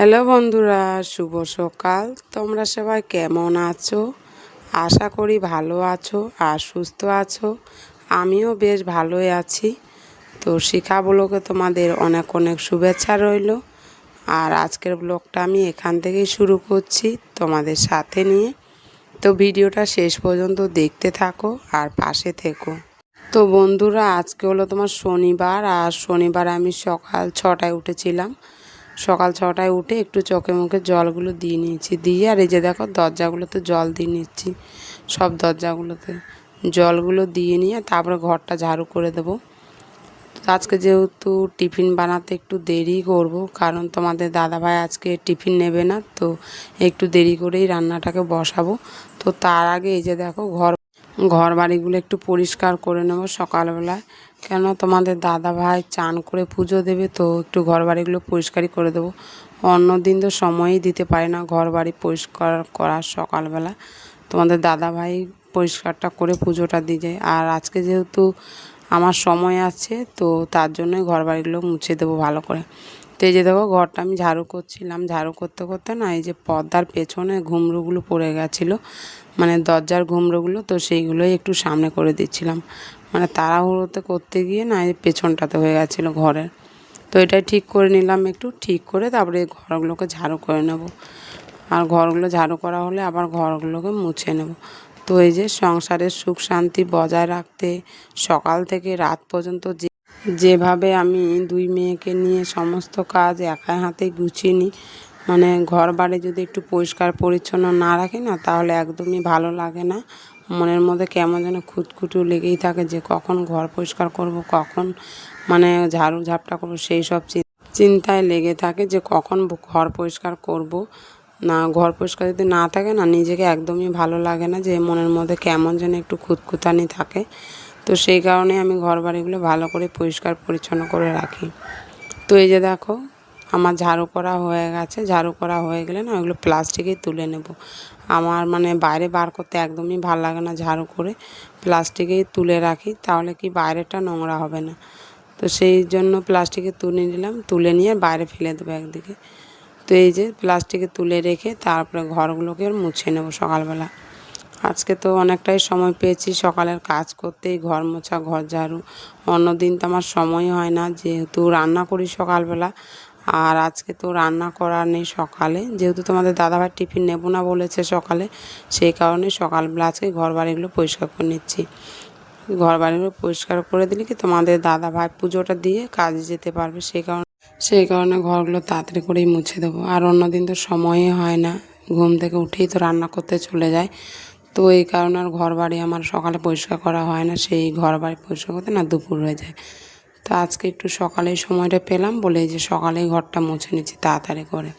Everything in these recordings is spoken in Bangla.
হ্যালো বন্ধুরা, শুভ সকাল। তোমরা সবাই কেমন আছো? আশা করি ভালো আছো আর সুস্থ আছো। আমিও বেশ ভালোই আছি। তো শিখা ব্লগে তোমাদের অনেক অনেক শুভেচ্ছা রইল। আর আজকের ব্লগটা আমি এখান থেকেই শুরু করছি তোমাদের সাথে নিয়ে। তো ভিডিওটা শেষ পর্যন্ত দেখতে থাকো আর পাশে থেকো। তো বন্ধুরা, আজকে হলো তোমার শনিবার আর শনিবার আমি সকাল ছটায় উঠেছিলাম। সকাল ছটায় উঠে একটু চোখে মুখে জলগুলো দিয়ে নিয়েছি। দিয়ে আর এই যে দেখো দরজাগুলোতে জল দিয়ে নিচ্ছি। সব দরজাগুলোতে জলগুলো দিয়ে নিয়ে তারপরে ঘরটা ঝাড়ু করে দেবো। আজকে যেহেতু টিফিন বানাতে একটু দেরি করব, কারণ তোমাদের দাদাভাই আজকে টিফিন নেবে না, তো একটু দেরি করেই রান্নাটাকে বসাবো। তো তার আগে এই যে দেখো ঘর ঘর বাড়িগুলো একটু পরিষ্কার করে নেব সকালবেলায়। কেন তোমাদের দাদা ভাই চান করে পুজো দেবে তো একটু ঘর বাড়িগুলো পরিষ্কারই করে দেবো। অন্য দিন তো সময়ই দিতে পারে না ঘর বাড়ি পরিষ্কার করা সকালবেলা। তোমাদের দাদা ভাই পরিষ্কারটা করে পুজোটা দিয়ে যায়। আর আজকে যেহেতু আমার সময় আছে তো তার জন্যই ঘর বাড়িগুলো মুছে দেবো ভালো করে। তো এই যে দেখো ঘরটা আমি ঝাড়ু করছিলাম, ঝাড়ু করতে করতে না এই যে পর্দার পেছনে ঘুমরুগুলো পড়ে গেছিল মানে দরজার ঘুমরোগুলো, তো সেইগুলোই একটু সামনে করে দিচ্ছিলাম। মানে তাড়াহুড়োতে করতে গিয়ে না এই পেছনটাতে হয়ে গেছিল ঘরের। তো এটাই ঠিক করে নিলাম একটু, ঠিক করে তারপরে ঘরগুলোকে ঝাড়ু করে নেব। আর ঘরগুলো ঝাড়ু করা হলে আবার ঘরগুলোকে মুছে নেব। তো এই যে সংসারের সুখ শান্তি বজায় রাখতে সকাল থেকে রাত পর্যন্ত যে যেভাবে আমি দুই মেয়েকে নিয়ে সমস্ত কাজ একা হাতে গুছিয়ে নিই মানে ঘর বাড়ি যদি একটু পরিষ্কার পরিচ্ছন্ন না রাখি না, তাহলে একদমই ভালো লাগে না। মনের মধ্যে কেমন যেন খুঁতখুঁটু লেগেই থাকে যে কখন ঘর পরিষ্কার করব, কখন মানে ঝাড়ু ঝাপটা করব, সেই সব চিন্তায় লেগে থাকে যে কখন ঘর পরিষ্কার করব। না, ঘর পরিষ্কার যদি না থাকে না, নিজেকে একদমই ভালো লাগে না যে মনের মধ্যে কেমন যেন একটু খুঁতখুতানি থাকে। তো সেই কারণে আমি ঘর বাড়িগুলো ভালো করে পরিষ্কার পরিচ্ছন্ন করে রাখি। তো এই যে দেখো, আমার ঝাড়ু করা হয়ে গেছে। ঝাড়ু করা হয়ে গেলে না ওইগুলো প্লাস্টিকেই তুলে নেব। আমার মানে বাইরে বার করতে একদমই ভালো লাগে না ঝাড়ু করে। প্লাস্টিকেই তুলে রাখি, তাহলে কি বাইরেটা নোংরা হবে না। তো সেই জন্য প্লাস্টিকে তুলে নিলাম, তুলে নিয়ে বাইরে ফেলে দেবো একদিকে। তো এই যে প্লাস্টিকে তুলে রেখে তারপরে ঘরগুলোকে মুছে নেব সকালবেলা। আজকে তো অনেকটাই সময় পেয়েছি, সকালের কাজ করতেই, ঘর মোছা, ঘর ঝাড়ু। অন্য দিন তো আমার সময় হয় না, যেহেতু রান্না করি সকালবেলা। আর আজকে তো রান্না করার নেই সকালে। যেহেতু তোমাদের দাদাভাই টিফিন নেব না বলেছে সকালে, সেই কারণে সকালবেলা আজকে ঘর বাড়িগুলো পরিষ্কার করে নিচ্ছি। ঘর বাড়িগুলো পরিষ্কার করে দিলে কি তোমাদের দাদা ভাই পুজোটা দিয়ে কাজে যেতে পারবে, সেই কারণে সেই কারণে ঘরগুলো তাড়াতাড়ি করেই মুছে দেবো। আর অন্য দিন তো সময়ই হয় না, ঘুম থেকে উঠেই তো রান্না করতে চলে যায়। তো এই কারণে আর ঘর বাড়ি আমার সকালে পরিষ্কার করা হয় না, সেই ঘর বাড়ি পরিষ্কার করতে না দুপুর হয়ে যায়। তো আজকে একটু সকালেই সময়টা পেলাম বলে যে সকালেই ঘরটা মুছে নিচ্ছি তাড়াতাড়ি করে।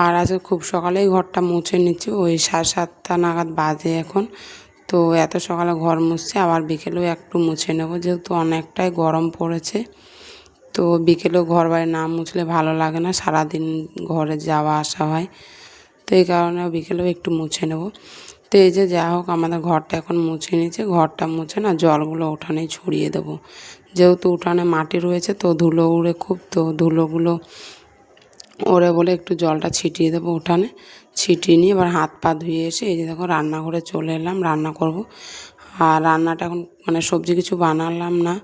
আর আজকে খুব সকালেই ঘরটা মুছে নিচ্ছি, ওই সাড়ে সাতটা নাগাদ বাজে এখন। তো এত সকালে ঘর মুছছে, আবার বিকেলেও একটু মুছে নেব, যেহেতু অনেকটাই গরম পড়েছে। তো বিকেলেও ঘর বাড়ি না মুছলে ভালো লাগে না, সারাদিন ঘরে যাওয়া আসা হয়। তো এই কারণে বিকেলেও একটু মুছে নেব। তো এই যে যা হোক আমাদের ঘরটা এখন মুছে নিয়েছে, ঘরটা মুছে না, জলগুলো উঠানে ছড়িয়ে দেবো। যেহেতু উঠানে মাটি রয়েছে তো ধুলো উড়ে খুব, তো ধুলোগুলো ওরে বলে একটু জলটা ছিটিয়ে দেবো উঠানে। ছিটিয়ে নিয়ে এবার হাত পা ধুয়ে এসে এই যে দেখো রান্নাঘরে চলে এলাম, রান্না করব। আর রান্নাটা এখন মানে সবজি কিছু বানালাম না।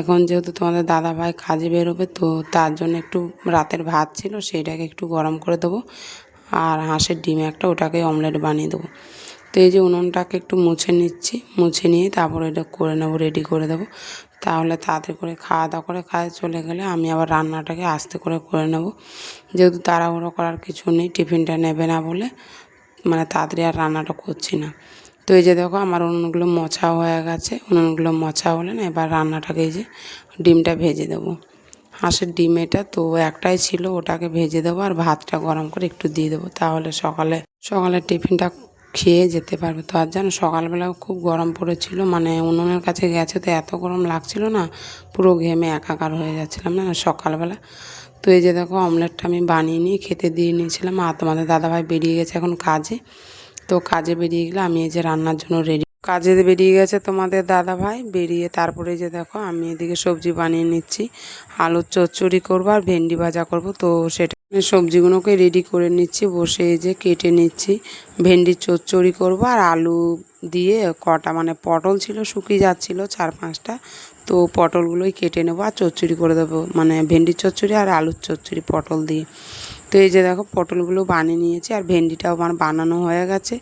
এখন যেহেতু তোমাদের দাদা ভাই কাজে বেরোবে তো তার জন্য একটু রাতের ভাত ছিল, সেইটাকে একটু গরম করে দেবো। আর হাঁসের ডিম একটা ওটাকে অমলেট বানিয়ে দেবো। তো এই যে উনুনটাকে একটু মুছে নিচ্ছি, মুছে নিয়ে তারপর এটা করে নেব রেডি করে দেবো। তাহলে তাড়াতাড়ি করে খাওয়া দাওয়া করে কাজে চলে গেলে আমি আবার রান্নাটাকে আস্তে করে করে নেব। যেহেতু তাড়াহুড়ো করার কিছু নেই, টিফিনটা নেবে না বলে মানে তাড়াতাড়ি আর রান্নাটা করছি না। তো এই যে দেখো আমার উনুনগুলো মোছা হয়ে গেছে, উনুনগুলো মোছা হলে না এবার রান্নাটাকে এই যে ডিমটা ভেজে দেবো। হাঁসের ডিম এটা, তো একটাই ছিল, ওটাকে ভেজে দেবো আর ভাতটা গরম করে একটু দিয়ে দেবো। তাহলে সকালে সকালে টিফিনটা খেয়ে যেতে পারবে। তো আর জানো, সকালবেলাও খুব গরম পড়েছিল। মানে উনুনের কাছে গেছে তো এত গরম লাগছিল না, পুরো ঘেমে একাকার হয়ে যাচ্ছিলাম না সকালবেলা। তো এই যে দেখো, অমলেটটা আমি বানিয়ে নিয়ে খেতে দিয়ে নিয়েছিলাম। আর তোমাদের দাদাভাই বেরিয়ে গেছে এখন কাজে। তো কাজে বেরিয়ে গেলে আমি এই যে রান্নার জন্য রেডি কাজে বেরিয়ে গেছে তোমাদের দাদা ভাই। বেরিয়ে তারপরে যে দেখো, আমি এদিকে সবজি বানিয়ে নিচ্ছি। আলুর চচ্চড়ি করব আর ভেন্ডি ভাজা করব। তো সেটা সবজিগুলোকে রেডি করে নিচ্ছি, বসে যে কেটে নিচ্ছি। ভেন্ডির চচ্চড়ি করব আর আলু দিয়ে কটা মানে পটল ছিল, শুকিয়ে যাচ্ছিল চার পাঁচটা। তো পটলগুলোই কেটে নেব আর চচ্চড়ি করে দেবো মানে ভেন্ডির চচ্চড়ি আর আলুর চচ্চড়ি পটল দিয়ে। তো এই যে দেখো, পটলগুলো বানিয়ে নিয়েছি আর ভেন্ডিটাও আমার বানানো হয়ে গেছে।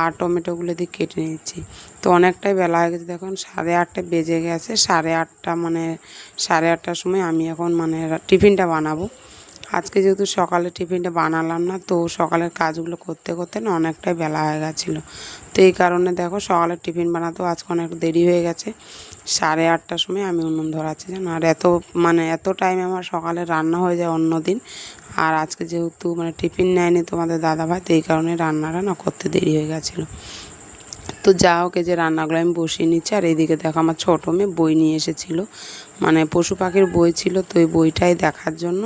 আর টমেটোগুলো দিয়ে কেটে নিচ্ছি তো অনেকটাই বেলা হয়ে গেছে, দেখুন সাড়ে আটটা বেজে গেছে। সাড়ে আটটা মানে সাড়ে আটটার সময় আমি এখন মানে টিফিনটা বানাবো। আজকে যেহেতু সকালে টিফিনটা বানালাম না, তো সকালের কাজগুলো করতে করতে না অনেকটাই বেলা হয়ে গেছিল। তো এই কারণে দেখো সকালের টিফিন বানাতেও আজকে অনেক দেরি হয়ে গেছে। সাড়ে আটটার সময় আমি উনুন ধরাচ্ছি, জানো? আর এত মানে এত টাইম আমার সকালে রান্না হয়ে যায় অন্য দিন। আর আজকে যেহেতু মানে টিফিন নেয়নি তোমাদের দাদাভাই, তো এই কারণে রান্নাটা না করতে দেরি হয়ে গেছিল। তো যা হোক যে রান্নাগুলো আমি বসিয়ে নিচ্ছি, আর এইদিকে দেখো আমার ছোটো মেয়ে বই নিয়ে এসেছিল। মানে পশু পাখির বই ছিল, তো ওই বইটাই দেখার জন্য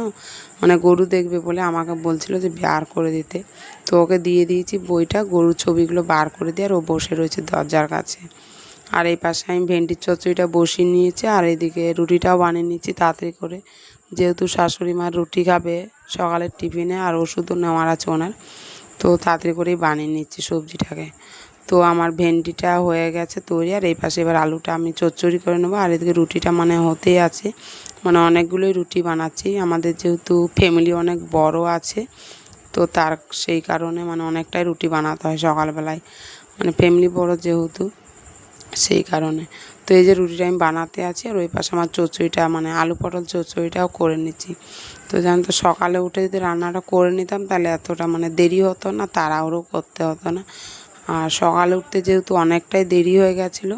মানে গরু দেখবে বলে আমাকে বলছিল যে বার করে দিতে। তো ওকে দিয়ে দিয়েছি বইটা, গরুর ছবিগুলো বার করে দিয়ে, আর ও বসে রয়েছে দরজার কাছে। আর এই পাশে আমি ভেন্ডির চচ্চড়িটা বসিয়ে নিয়েছি, আর এদিকে রুটিটাও বানিয়ে নিচ্ছি তাড়াতাড়ি করে। যেহেতু শাশুড়ি মার রুটি খাবে সকালের টিফিনে আর ওষুধও নেওয়ার আছে ওনার, তো তাড়াতাড়ি করেই বানিয়ে নিচ্ছি সবজিটাকে। তো আমার ভেন্ডিটা হয়ে গেছে তৈরি, আর এই পাশে এবার আলুটা আমি চচ্চড়ি করে নেব, আর এদিকে রুটিটা মানে হতেই আছে। মানে অনেকগুলোই রুটি বানাচ্ছি, আমাদের যেহেতু ফ্যামিলি অনেক বড় আছে, তো তার সেই কারণে মানে অনেকটাই রুটি বানাতে হয় সকালবেলায়। মানে ফ্যামিলি বড় যেহেতু সেই কারণে। তো এই যে রুটিটা আমি বানাতে আছি আর ওই পাশে আমার চচ্চড়িটা মানে আলু পটল চচ্চড়িটাও করে নিচ্ছি। তো জানো তো, সকালে উঠে যদি রান্নাটা করে নিতাম তাহলে এতটা মানে দেরি হতো না, তাড়াহুড়ো করতে হতো না। আর সকালে উঠতে যেহেতু অনেকটাই দেরি হয়ে গেছিল,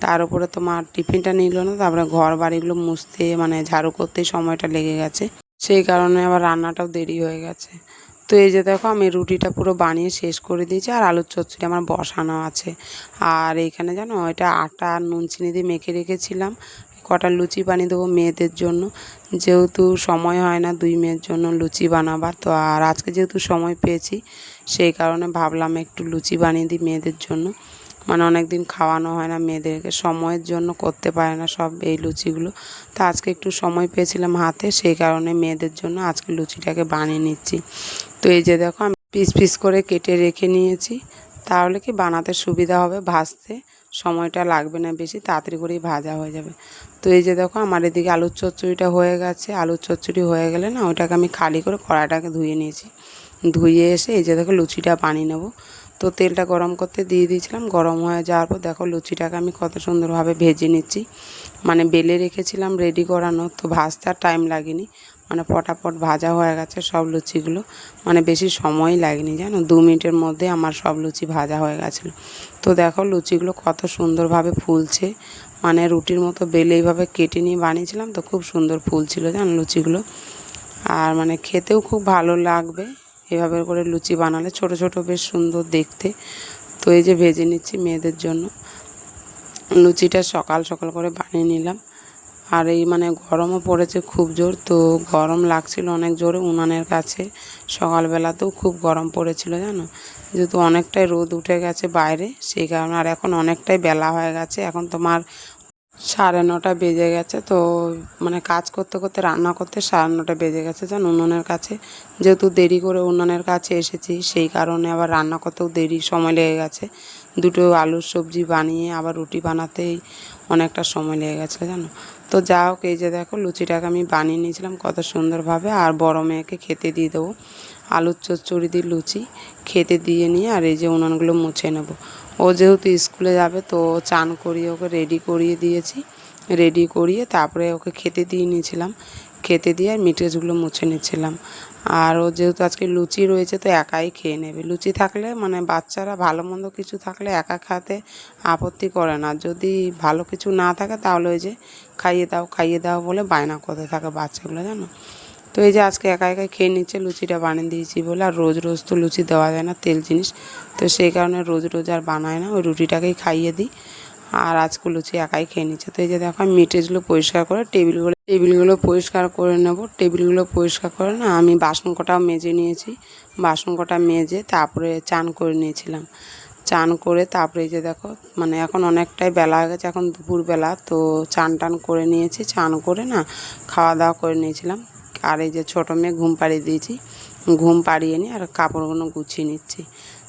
তার উপরে তোমার টিফিনটা নিল না, তারপরে ঘর বাড়িগুলো মুছতে মানে ঝাড়ু করতেই সময়টা লেগে গেছে। সেই কারণে আবার রান্নাটাও দেরি হয়ে গেছে। তো এই যে দেখো আমি রুটিটা পুরো বানিয়ে শেষ করে দিয়েছি, আর আলুর চচ্চড়ি আমার বসানো আছে। আর এইখানে জানো, এটা আটা আর নুন চিনি দিয়ে মেখে রেখেছিলাম। কটা লুচি বানিয়ে দেবো মেয়েদের জন্য। যেহেতু সময় হয় না দুই মেয়ের জন্য লুচি বানাবার, তো আর আজকে যেহেতু সময় পেয়েছি, সেই কারণে ভাবলাম একটু লুচি বানিয়ে দিই মেয়েদের জন্য। মানে অনেক দিন খাওয়ানো হয় না, মেয়েদেরকে সময়ের জন্য করতে পারে না সব এই লুচিগুলো। তো আজকে একটু সময় পেয়েছিলাম হাতে, সেই কারণে মেয়েদের জন্য আজকে লুচিটাকে বানিয়ে নিচ্ছি। তো এই যে দেখো, আমি পিস পিস করে কেটে রেখে নিয়েছি। তাহলে কি বানাতে সুবিধা হবে? ভাজতে সময়টা লাগবে না বেশি, তাড়াতাড়ি করেই ভাজা হয়ে যাবে। তো এই যে দেখো, আমার এদিকে আলুর চচ্চড়িটা হয়ে গেছে। আলুর চচ্চড়ি হয়ে গেলে না ওইটাকে আমি খালি করে কড়াইটাকে ধুয়ে নিয়েছি। ধুয়ে এসে এই যে দেখো, লুচিটা বানিয়ে নেব। তো তেলটা গরম করতে দিয়ে দিয়েছিলাম। গরম হয়ে যাওয়ার পর দেখো লুচিটাকে আমি কত সুন্দরভাবে ভেজে নিচ্ছি। মানে বেলে রেখেছিলাম রেডি করানো, তো ভাজতে আর টাইম লাগেনি। মানে পটাপট ভাজা হয়ে গেছে সব লুচিগুলো। মানে বেশি সময় লাগেনি জানো? দু মিনিটের মধ্যে আমার সব লুচি ভাজা হয়ে গেছিল। তো দেখো লুচিগুলো কত সুন্দরভাবে ফুলছে। মানে রুটির মতো বেলে এইভাবে কেটে নিয়ে বানিয়েছিলাম, তো খুব সুন্দর ফুলছিল জানো লুচিগুলো। আর মানে খেতেও খুব ভালো লাগবে। এভাবে করে লুচি বানালে ছোট ছোট বেশ সুন্দর দেখতে। তো এই যে ভেজে নিচ্ছি মেয়েদের জন্য। লুচিটা সকাল সকাল করে বানিয়ে নিলাম। আর এই মানে গরমও পড়েছে খুব জোর, তো গরম লাগছিল অনেক জোরে উনানের কাছে। সকালবেলাতেও খুব গরম পড়েছিল, জানো? যেহেতু অনেকটাই রোদ উঠে গেছে বাইরে, সেই কারণে আর এখন অনেকটাই বেলা হয়ে গেছে। এখন তোমার সাড়ে নটা বেজে গেছে। তো মানে কাজ করতে করতে, রান্না করতে সাড়ে নটা বেজে গেছে যেন উনুনের কাছে। যেহেতু দেরি করে উনুনের কাছে এসেছি, সেই কারণে আবার রান্না করতেও দেরি, সময় লেগে গেছে। দুটো আলুর সবজি বানিয়ে, আবার রুটি বানাতেই অনেকটা সময় লেগে গেছে জানো। তো যা হোক, এই যে দেখো লুচিটাকে আমি বানিয়ে নিয়েছিলাম কত সুন্দরভাবে, আর বড় মেয়েকে খেতে দিয়ে দেবো। আলুর চচ্চড়ি দিয়ে লুচি খেতে দিয়ে নিয়ে, আর এই যে উনানগুলো মুছে নেব। ও যেহেতু স্কুলে যাবে, তো চান করিয়ে ওকে রেডি করিয়ে দিয়েছি। রেডি করিয়ে তারপরে ওকে খেতে দিয়ে নিয়েছিলাম। খেতে দিয়ে আর মিটেজগুলো মুছে নিচ্ছিলাম। আর ও যেহেতু আজকে লুচি রয়েছে, তো একাই খেয়ে নেবে। লুচি থাকলে মানে বাচ্চারা ভালো মন্দ কিছু থাকলে একা খাতে আপত্তি করে না। যদি ভালো কিছু না থাকে, তাহলে ওই যে খাইয়ে দাও খাইয়ে দাও বলে বায়না করতে থাকে বাচ্চাগুলো, জানো? তো এই যে আজকে একা একাই খেয়ে নিচ্ছে, লুচিটা বানিয়ে দিয়েছি বলে। আর রোজ রোজ তো লুচি দেওয়া যায় না, তেল জিনিস। তো সেই কারণে রোজ রোজ আর বানায় না, ওই রুটিটাকেই খাইয়ে দিই। আর আজকে লুচি একাই খেয়ে নিচ্ছে। তো এই যে দেখো, আমি মিটেজগুলো পরিষ্কার করে টেবিলগুলো টেবিলগুলো পরিষ্কার করে নেব। টেবিলগুলো পরিষ্কার করে না, আমি বাসন কটাও মেজে নিয়েছি। বাসন কটা মেজে তারপরে চান করে নিয়েছিলাম। চান করে তারপরে যে দেখো মানে এখন অনেকটাই বেলা হয়ে গেছে, এখন দুপুরবেলা তো চান টান করে নিয়েছি। চান করে না খাওয়া দাওয়া করে নিয়েছিলাম। আর এই যে ছোটো মেয়ে ঘুম পাড়িয়ে দিয়েছি। ঘুম পাড়িয়ে নিয়ে আর কাপড়গুলো গুছিয়ে নিচ্ছি।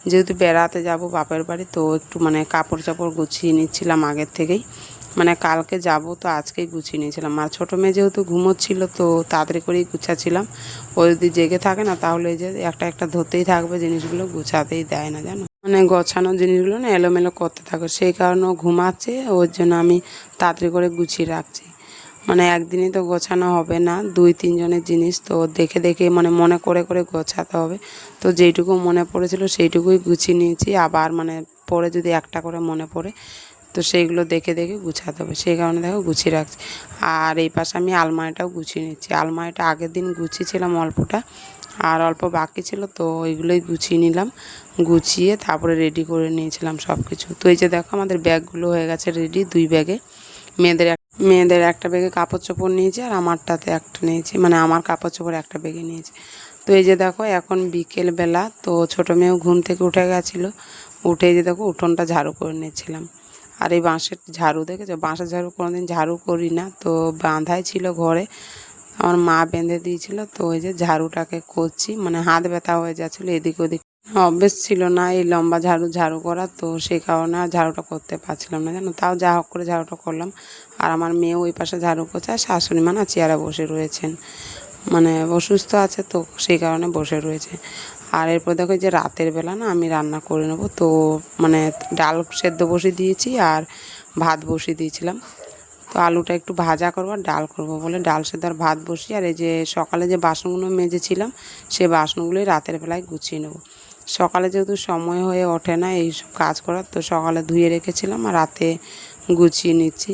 যেহেতু বেড়াতে যাব বাপের বাড়ি, তো একটু মানে কাপড় চাপড় গুছিয়ে নিচ্ছিলাম আগের থেকেই। মানে কালকে যাব তো আজকেই গুছিয়ে নিয়েছিলাম। আর ছোটো মেয়ে যেহেতু ঘুমোচ্ছিল তো তাড়াতাড়ি করেই গুছাচ্ছিলাম। ও যদি জেগে থাকে না তাহলে এই যে একটা একটা ধরতেই থাকবে, জিনিসগুলো গুছাতেই দেয় না জানো? মানে গোছানো জিনিসগুলো না এলোমেলো করতে থাকে। সেই কারণে ও ঘুমাচ্ছে, ওর জন্য আমি তাড়াতাড়ি করে গুছিয়ে রাখছি। মানে একদিনই তো গোছানো হবে না, দুই তিনজনের জিনিস তো দেখে দেখে মানে মনে করে করে গোছাতে হবে। তো যেইটুকু মনে পড়েছিল সেইটুকুই গুছিয়ে নিয়েছি। আবার মানে পরে যদি একটা করে মনে পড়ে তো সেইগুলো দেখে দেখে গুছাতে হবে। সেই কারণে দেখো গুছিয়ে রাখছি। আর এই পাশে আমি আলমারিটাও গুছিয়ে নিচ্ছি। আলমারিটা আগের দিন গুছিয়েছিলাম অল্পটা, আর অল্প বাকি ছিল তো ওইগুলোই গুছিয়ে নিলাম। গুছিয়ে তারপরে রেডি করে নিয়েছিলাম সব কিছু তো এই যে দেখো আমাদের ব্যাগগুলো হয়ে গেছে রেডি দুই ব্যাগে। মেয়েদের মেয়েদের একটা ব্যাগে কাপড় চোপড় নিয়েছি আর আমারটাতে একটা নিয়েছি। মানে আমার কাপড় চোপড় একটা ব্যাগে নিয়েছি। তো এই যে দেখো এখন বিকেলবেলা তো ছোটো মেয়েও ঘুম থেকে উঠে গেছিল। উঠে যে দেখো উঠোনটা ঝাড়ু করে নিয়েছিলাম আর এই বাঁশের ঝাড়ু দেখেছ? বাঁশের ঝাড়ু কোনোদিন ঝাড়ু করি না তো বাঁধাই ছিল ঘরে। আমার মা বেঁধে দিয়েছিল। তো ওই যে ঝাড়ুটাকে করছি। মানে হাত ব্যথা হয়ে যাচ্ছিল, এদিক ওদিক। অভ্যেস ছিল না এই লম্বা ঝাড়ু ঝাড়ু করা তো সেই কারণে আর ঝাড়ুটা করতে পারছিলাম না, জানো? তাও যা হোক করে ঝাড়ুটা করলাম। আর আমার মেয়ে ওই পাশে ঝাড়ু করছে। আর শাশুড়ি মা না চেয়ারে বসে রয়েছেন। মানে অসুস্থ আছে তো, সেই কারণে বসে রয়েছে। আর এরপর দেখো যে রাতের বেলা না আমি রান্না করে নেব। তো মানে ডাল সেদ্ধ বসিয়ে দিয়েছি আর ভাত বসিয়ে দিয়েছিলাম। তো আলুটা একটু ভাজা করব আর ডাল করব বলে ডাল সেদ্ধ আর ভাত বসি আর এই যে সকালে যে বাসনগুলো মেজেছিলাম সেই বাসনগুলোই রাতের বেলায় গুছিয়ে নেব। সকালে যেহেতু সময় হয়ে ওঠে না এইসব কাজ করার, তো সকালে ধুয়ে রেখেছিলাম আর রাতে গুছিয়ে নিচ্ছি।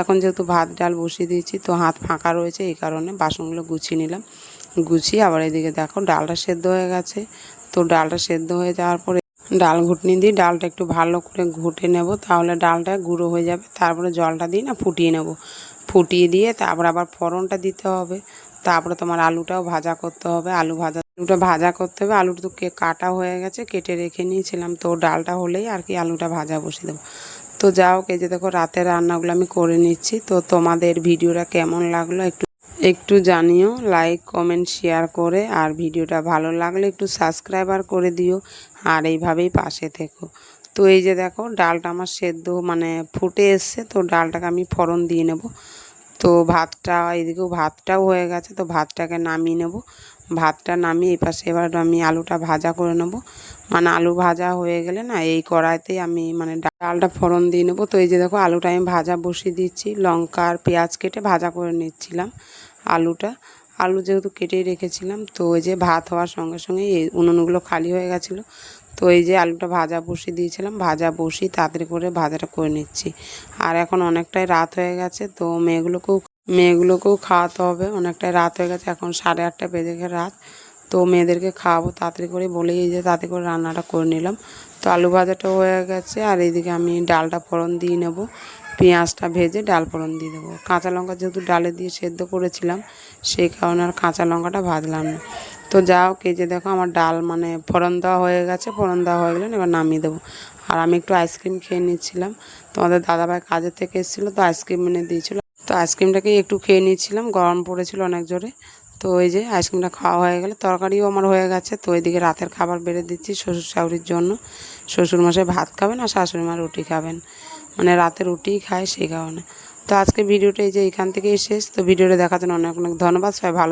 এখন যেহেতু ভাত ডাল বসিয়ে দিয়েছি, তো হাত ফাঁকা রয়েছে, এই কারণে বাসনগুলো গুছিয়ে নিলাম। গুছিয়ে আবার এদিকে দেখো ডালটা সেদ্ধ হয়ে গেছে। তো ডালটা সেদ্ধ হয়ে যাওয়ার পরে ডাল ঘুটনি দিয়ে ডালটা একটু ভালো করে ঘুটে নেব, তাহলে ডালটা গুঁড়ো হয়ে যাবে। তারপরে জলটা দিয়ে না ফুটিয়ে নেব। ফুটিয়ে দিয়ে তারপর আবার ফোড়নটা দিতে হবে। তারপরে তোমার আলুটাও ভাজা করতে হবে। আলু ভাজা, আলুটা ভাজা করতে হবে। আলুটা তো কে, কাটা হয়ে গেছে, কেটে রেখে নিয়েছিলাম। তো ডালটা হলেই আর কি আলুটা ভাজা বসিয়ে দেবো। তো যাও এই যে দেখো রাতের রান্নাগুলো আমি করে নিচ্ছি। তো তোমাদের ভিডিওটা কেমন লাগল একটু একটু জানিও লাইক কমেন্ট শেয়ার করে, আর ভিডিওটা ভালো লাগলে একটু সাবস্ক্রাইবার করে দিও, আর এইভাবেই পাশে থেকো। তো এই যে দেখো, ডালটা আমার সেদ্ধ মানে ফুটে এসছে, তো ডালটাকে আমি ফোড়ন দিয়ে নেব। তো ভাতটা, এদিকেও ভাতটাও হয়ে গেছে, তো ভাতটাকে নামিয়ে নেব। ভাতটা নামিয়ে এই পাশে এবার আমি আলুটা ভাজা করে নেব। মানে আলু ভাজা হয়ে গেলে না, এই কড়াইতেই আমি মানে ডালটা ফোড়ন দিয়ে নেব। তো এই যে দেখো, আলুটা আমি ভাজা বসিয়ে দিচ্ছি, লঙ্কা আর পেঁয়াজ কেটে ভাজা করে নিচ্ছিলাম। আলুটা। আলু যেহেতু কেটেই রেখেছিলাম, তো ওই যে ভাত হওয়ার সঙ্গে সঙ্গে এই উনুনগুলো খালি হয়ে গেছিল। তো এই যে আলুটা ভাজা বসিয়ে দিয়েছিলাম, ভাজা বসিয়ে তাড়াতাড়ি করে ভাজাটা করে নিচ্ছি। আর এখন অনেকটাই রাত হয়ে গেছে, তো মেয়েগুলোকেও মেয়েগুলোকেও খাওয়াতে হবে। অনেকটাই রাত হয়ে গেছে, এখন সাড়ে আটটা বেজে গেছে রাত। তো মেয়েদেরকে খাওয়াবো তাড়াতাড়ি করে, বলেই যে তাড়াতাড়ি করে রান্নাটা করে নিলাম। তো আলু ভাজাটাও হয়ে গেছে, আর এইদিকে আমি ডালটা ফোড়ন দিয়ে নেব। পেঁয়াজটা ভেজে ডাল ফোড়ন দিয়ে দেবো। কাঁচা লঙ্কা যেহেতু ডালে দিয়ে সেদ্ধ করেছিলাম, সেই কারণে আর কাঁচা লঙ্কাটা ভাজলাম না। তো যাও কে যে দেখো আমার ডাল মানে ফোড়ন দেওয়া হয়ে গেছে, ফোড়ন দেওয়া হয়ে গেলে এবার নামিয়ে দেবো। আর আমি একটু আইসক্রিম খেয়ে নিচ্ছিলাম। তোমাদের দাদাভাই কাজের থেকে এসেছিল, তো আইসক্রিম এনে দিয়েছিলো। তো আইসক্রিমটাকে একটু খেয়ে নিচ্ছিলাম, গরম পড়েছিল অনেক জোরে। তো ওই যে আইসক্রিমটা খাওয়া হয়ে গেলে, তরকারিও আমার হয়ে গেছে। তো ওইদিকে রাতের খাবার বেড়ে দিচ্ছি শ্বশুর শাশুড়ির জন্য। শ্বশুর শ্বশুরমশাই ভাত খাবেন আর শাশুড়ি মা রুটি খাবেন। মানে রাতে রুটিই খায় সেই কারণে। তো আজকে ভিডিওটা এই যে এখান থেকেই শেষ। তো ভিডিওটা দেখার জন্য অনেক অনেক ধন্যবাদ। সবাই ভালো